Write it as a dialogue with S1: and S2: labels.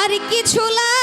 S1: আর কিছু লা